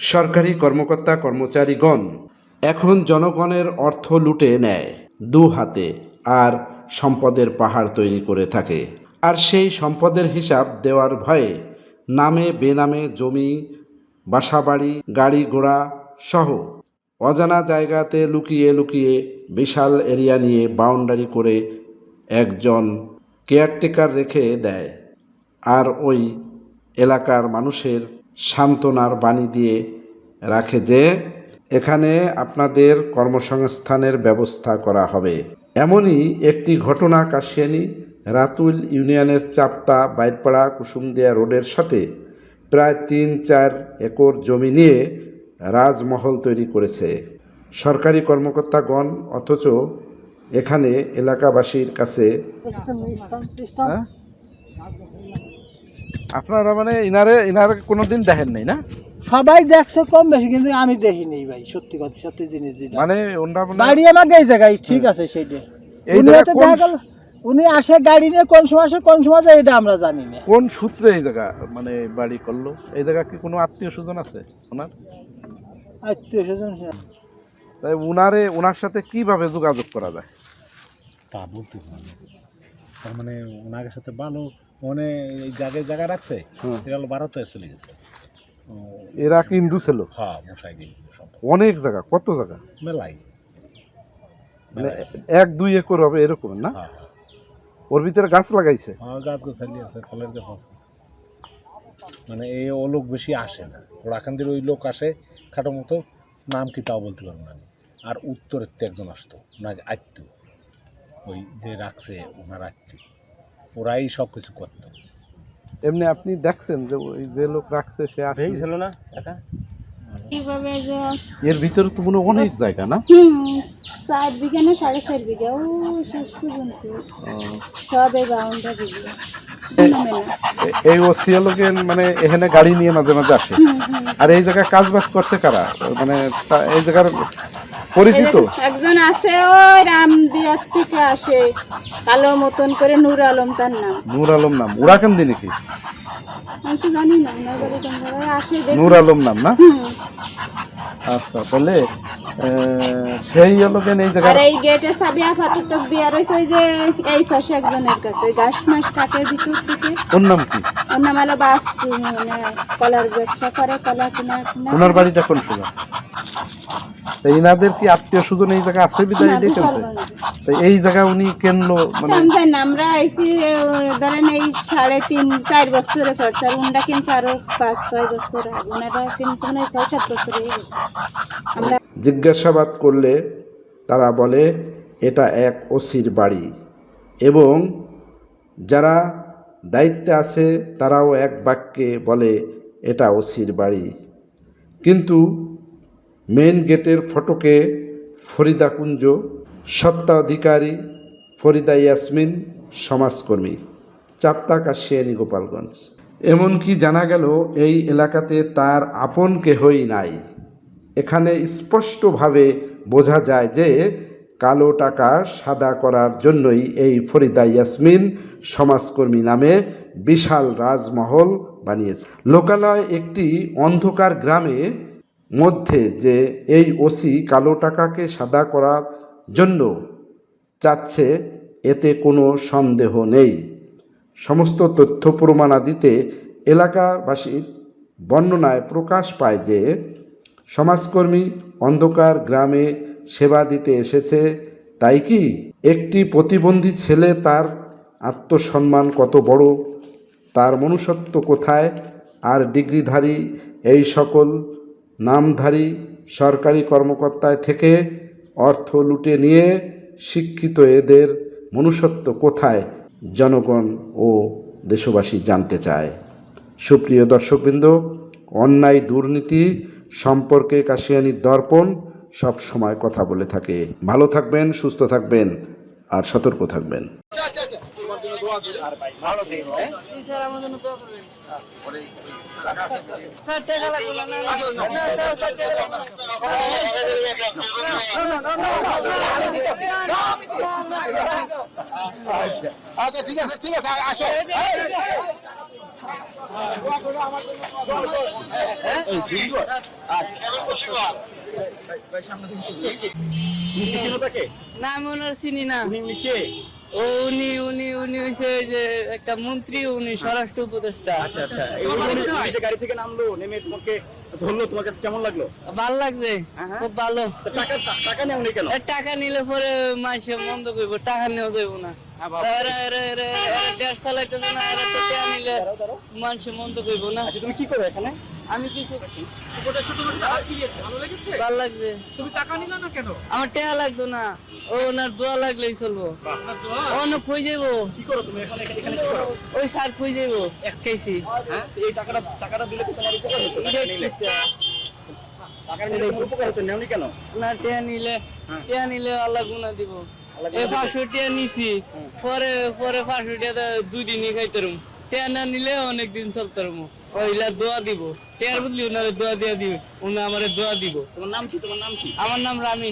সরকারি কর্মকর্তা কর্মচারীগণ এখন জনগণের অর্থ লুটে নেয়, দু হাতে আর সম্পদের পাহাড় তৈরি করে থাকে। আর সেই সম্পদের হিসাব দেওয়ার ভয়ে নামে বেনামে জমি, বাসাবাড়ি, গাড়ি ঘোড়া সহ অজানা জায়গাতে লুকিয়ে লুকিয়ে বিশাল এরিয়া নিয়ে বাউন্ডারি করে একজন কেয়ারটেকার রেখে দেয়। আর ওই এলাকার মানুষের সান্ত্বনার বাণী দিয়ে রাখে যে, এখানে আপনাদের কর্মসংস্থানের ব্যবস্থা করা হবে এমনই একটি ঘটনা কাশিয়ানি রাতুল ইউনিয়নের চাপতা বাইরপাড়া কুসুমদিয়া রোডের সাথে প্রায় তিন চার একর জমি নিয়ে রাজমহল তৈরি করেছে সরকারি কর্মকর্তাগণ অথচ এখানে এলাকাবাসীর কাছে হ্যাঁ? আপনারা মানে ইনারে ইনারে কোনোদিন দেখেন নাই না? সবাই দেখছে কম বেশি কিন্তু আমি দেখিনি ভাই সত্যি কথা সত্যি জিনিস মানে ওনরা মানে বাড়ি আমাকে এই জায়গায় ঠিক আছে সেইটা এই উনি জায়গা হয়তো দেখা গেল উনি আসে গাড়ি নিয়ে কোন সময় আসে কোন সময় যায় এটা আমরা জানি না। কোন সূত্রে এই জায়গা মানে বাড়ি করল? এই জায়গা কি কোনো আত্মীয় স্বজন আছে ওনার? আত্মীয় স্বজন তাই উনারে ওনার সাথে কীভাবে যোগাযোগ করা যায়? তা বলতে। তার মানে ওনাকে সাথে ভালো মানে এই জায়গায় জায়গা রাখছে। এটা হলো ভারতে চলে গেছে। এরা কি হিন্দু ছিল? হ্যাঁ সব অনেক জায়গা কত জায়গা? মেলাই মানে এক দুই একর হবে এরকম না? হ্যাঁ হ্যাঁ। ওর ভিতরে গাছ লাগাইছে? হ্যাঁ গাছ গাছালি আছে ফলের গাছ আছে। মানে এই ও লোক বেশি আসে না। ওরাখানদের ওই লোক আসে খাটো মতো নাম কি তাও বলতে পারব না। আর উত্তরের তো একজন আসতো ওনাকে আত্মীয় ওই যে রাখছে ওনার আত্মীয় ওরাই সব কিছু করতো। এমনি আপনি দেখছেন যে ওই যে লোক রাখছে সে আসলে ছিল না একা? কীভাবে এর ভিতরে তো মনে অনেক জায়গা না? হুম চার বিঘা না সাড়ে চার বিঘা ও শেষ পর্যন্ত। সব এই বাউন্ডারি বিঘা এই ওসিয়া লোকের মানে এখানে গাড়ি নিয়ে মাঝে মাঝে আসে। আর এই জায়গায় কাজ বাজ করছে কারা? মানে এই জায়গার পরিচিত? একজন আছে ওই রামদিয়ার থেকে আসে। কালো মতন করে নূর আলম তার নাম। নূর আলম নাম। উড়াকান্দি নাকি আমি তো জানি না আসে নূর আলম নাম না? আচ্ছা আহ, সেই লোকেন এই আর এই গেটে চাবি আপাতত দিয়া রয়েছে ওই যে এই পাশে একজনের কাছে ঘাস মাস কাটের ভিতর থেকে। ওর নাম কি? ওর নাম হলো বাস মানে কলার ব্যবসা করে কলা কিনা ওনার বাড়িটা কোন সোজা তা ইনাদের কি আত্মীয় স্বজন এই জায়গা আছে বিদায় ডেকেছে এই জায়গা উনি কেনলো মানে আমরা আইসি ধরেন এই সাড়ে তিন চার বছরে খরচা উনরা কিনছে আরও পাঁচ ছয় বছর ওনারা কিনছে মানে ছয় সাত বছর আমরা জিজ্ঞাসাবাদ করলে তারা বলে এটা এক ওসির বাড়ি। এবং যারা দায়িত্বে আছে তারাও এক বাক্যে বলে এটা ওসির বাড়ি। কিন্তু মেন গেটের ফটকে ফরিদা কুঞ্জ সত্ত্বাধিকারী ফরিদা ইয়াসমিন, সমাজকর্মী চাপ্তা কাশিয়ানি, গোপালগঞ্জ। এমনকি জানা গেল, এই এলাকাতে তার আপন কেহই নাই। এখানে স্পষ্টভাবে বোঝা যায় যে, কালো টাকা সাদা করার জন্যই এই ফরিদা ইয়াসমিন সমাজকর্মী নামে বিশাল রাজমহল বানিয়েছে। লোকালয় একটি অন্ধকার গ্রামে মধ্যে যে এই ওসি কালো টাকাকে সাদা করার জন্য চাচ্ছে, এতে কোনো সন্দেহ নেই। সমস্ত তথ্য প্রমাণাদিতে এলাকাবাসীর বর্ণনায় প্রকাশ পায় যে সমাজকর্মী অন্ধকার গ্রামে সেবা দিতে এসেছে, তাই কি একটি প্রতিবন্ধী ছেলে তার আত্মসম্মান কত বড়, তার মনুষ্যত্ব কোথায়, আর ডিগ্রিধারী এই সকল নামধারী সরকারি কর্মকর্তায় থেকে অর্থ লুটে নিয়ে শিক্ষিত এদের মনুষ্যত্ব কোথায়? জনগণ ও দেশবাসী জানতে চায়। সুপ্রিয় দর্শকবৃন্দ অন্যায় দুর্নীতি সম্পর্কে কাশিয়ানির দর্পণ সব সময় কথা বলে থাকে। ভালো থাকবেন সুস্থ থাকবেন আর সতর্ক থাকবেন। আচ্ছা ঠিক আছে ঠিক আছে আসো না আমি ওনার চিনি না। উনি উনি উনি হইছে যে একটা মন্ত্রী উনি স্বরাষ্ট্র উপদেষ্টা। আচ্ছা আচ্ছা। এই যে গাড়ি থেকে নামলো নেমে তোমাকে ধরলো তোমার কাছে কেমন লাগল? ভালো লাগছে খুব ভালো। টাকা টাকা নেওনি কেন? টাকা নিলে পরে মাসে মন্দ করব টাকা নেওয়া যাইব না। এরা দেড় চালাইতেছে না এরা টাকা নিলে মানুষে মন্দ করব না। আচ্ছা তুমি কি করো এখানে? আমি ভালো লেগেছে? ভালো লাগছে তুমি টাকা নিলা না কেন? আমার টাকা লাগতো না। ও ওনার দোয়া লাগলেই চলবো। না খুঁজ যাইবো? কি করো তুমি এখানে? এখানে কি ওই স্যার খুঁজ যাইবো? এক হ্যাঁ? এই টাকাটা টাকাটা দিলে তো তোমার উপকার হতো। টাকা নিলে। টাকা উপকার হতো নেওনি কেন? না টিয়া নিলে টিয়া নিলে আল্লাহ দিব। এই পাঁচশো নিছি। পরে পরে পাঁচশো টিয়া দুই দিনই খাইতারুম টিয়া না নিলে অনেক দিন চলতারুম ওইলা দোয়া দিব। টেয়ার বুঝলি ওনারে দোয়া দিয়া দিবে? উনি আমারে দোয়া দিব। তোমার নাম কি? তোমার নাম কি? আমার নাম রামি